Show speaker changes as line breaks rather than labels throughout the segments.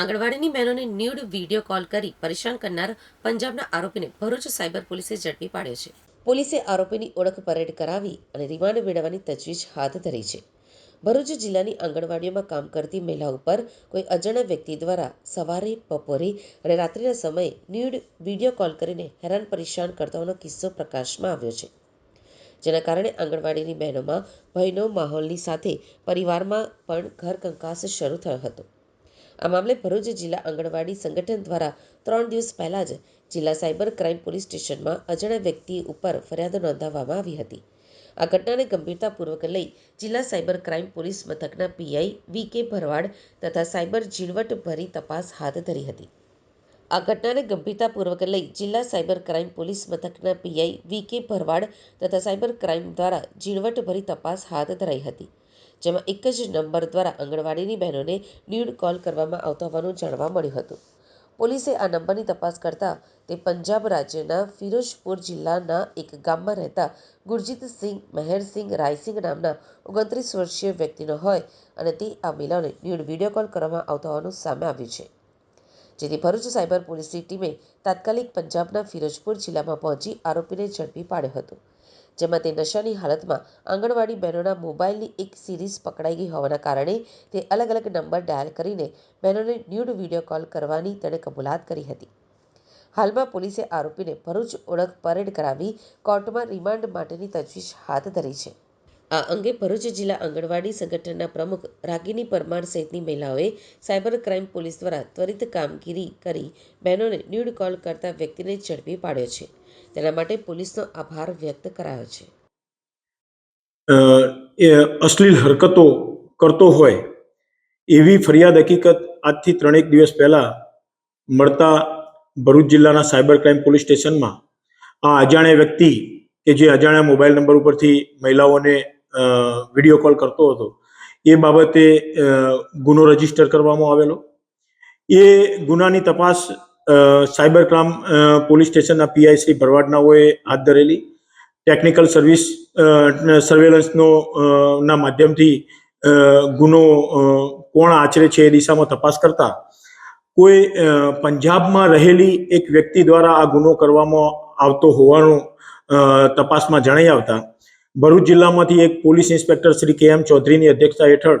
આંગણવાડીની બહેનોને nude video call કરી પરેશાન કરનાર પંજાબના આરોપીને ભરૂચ સાયબર પોલીસે ઝડપી પાડ્યો છે. પોલીસે આરોપીની ઓળખ પરેડ કરાવી અને રિમાન્ડ મેળવવાની તજવીજ હાથ ધરી છે. ભરૂચ જિલ્લાની આંગણવાડીઓમાં કામ કરતી મહિલા ઉપર કોઈ અજાણ્યા વ્યક્તિ દ્વારા સવારે, બપોરે અને રાત્રિના સમયે ન્યૂડ વીડિયો કોલ કરીને હેરાન પરેશાન કરતા હોવાનો કિસ્સો પ્રકાશમાં આવ્યો છે. જેના કારણે આંગણવાડીની બહેનોમાં ભયનો માહોલની સાથે પરિવારમાં પણ ઘર કંકાસ શરૂ થયો હતો. આ મામલે ભરૂચ જિલ્લા આંગણવાડી સંગઠન દ્વારા ત્રણ દિવસ પહેલા જ જિલ્લા સાયબર ક્રાઇમ પોલીસ સ્ટેશનમાં અજાણ્યા વ્યક્તિ ઉપર ફરિયાદ નોંધાવવામાં આવી હતી. આ ઘટનાને ગંભીરતાપૂર્વક લઈ જિલ્લા સાયબર ક્રાઇમ પોલીસ મથકના પીઆઈ વી કે ભરવાડ તથા સાયબર ઝીણવટભરી તપાસ હાથ ધરી હતી. આ ઘટનાને ગંભીરતાપૂર્વક લઈ જિલ્લા સાયબર ક્રાઇમ પોલીસ મથકના પીઆઈ વી કે ભરવાડ તથા સાયબર ક્રાઇમ દ્વારા ઝીણવટભરી તપાસ હાથ ધરાઈ હતી. જેમાં એક જ નંબર દ્વારા આંગણવાડીની બહેનોને ન્યૂડ કોલ કરવામાં આવતા હોવાનું જાણવા મળ્યું હતું. પોલીસે આ નંબરની તપાસ કરતા તે પંજાબ રાજ્યના ફિરોજપુર જિલ્લાના એક ગામમાં રહેતા ગુરજીતસિંહ મહેરસિંહ રાયસિંહ નામના ઓગણત્રીસ વર્ષીય વ્યક્તિનો હોય અને તે આ મહિલાઓને ન્યૂડ વીડિયો કોલ કરવામાં આવતા હોવાનું સામે આવ્યું છે. જેથી ભરૂચ સાયબર પોલીસની ટીમે તાત્કાલિક પંજાબના ફિરોજપુર જિલ્લામાં પહોંચી આરોપીને ઝડપી પાડ્યો હતો. જેમાં તે નશાની હાલતમાં આંગણવાડી બહેનોના મોબાઈલની એક સિરીઝ પકડાઈ ગઈ હોવાના કારણે તે અલગ અલગ નંબર ડાયલ કરીને બહેનોને ન્યૂડ વીડિયો કોલ કરવાની તેણે કબૂલાત કરી હતી. હાલમાં પોલીસે આરોપીને ભરૂચ ઓળખ પરેડ કરાવી કોર્ટમાં રિમાન્ડ માટેની તજવીજ હાથ ધરી છે. આ અંગે ભરૂચ જિલ્લા આંગણવાડી સંગઠનના પ્રમુખ રાગીની પરમાર સહિતની મહિલાઓએ સાયબર ક્રાઇમ પોલીસ દ્વારા ત્વરિત કામગીરી કરી બહેનોને ન્યૂડ કોલ કરતા વ્યક્તિને ઝડપી પાડ્યો છે. તેના માટે પોલીસનો આભાર વ્યક્ત કરાયો છે.
એ અશ્લીલ હરકતો કરતો હોય એવી ફરિયાદ હકીકત આજથી ત્રણેક દિવસ પહેલા મળતા ભરૂચ જિલ્લાના સાયબર ક્રાઇમ પોલીસ સ્ટેશનમાં આ અજાણ્યા વ્યક્તિ કે જે અજાણ્યા મોબાઈલ નંબર ઉપરથી મહિલાઓને વીડિયો કોલ કરતો હતો, એ બાબતે ગુનો રજિસ્ટર કરવામાં આવેલો. એ ગુનાની તપાસ સાયબર ક્રાઇમ પોલીસ સ્ટેશનના પીઆઈ શ્રી ભરવાડનાઓએ હાથ ધરેલી. ટેકનિકલ સર્વિસ સર્વેલન્સનો ના માધ્યમથી ગુનો કોણ આચરે છે એ દિશામાં તપાસ કરતા કોઈ પંજાબમાં રહેલી એક વ્યક્તિ દ્વારા આ ગુનો કરવામાં આવતો હોવાનું તપાસમાં જણાઈ આવતા ભરૂચ જિલ્લામાંથી એક પોલીસ ઇન્સ્પેક્ટર શ્રી કે એમ ચૌધરીની અધ્યક્ષતા હેઠળ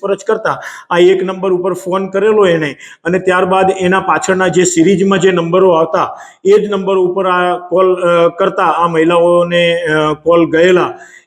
પૂછપરછ કરતા આ એક નંબર ઉપર ફોન કરેલો એને અને ત્યારબાદ એના પાછળના જે સિરીઝમાં જે નંબરો આવતા, એ જ નંબર ઉપર આ કોલ કરતા આ મહિલાઓને કોલ ગયેલા.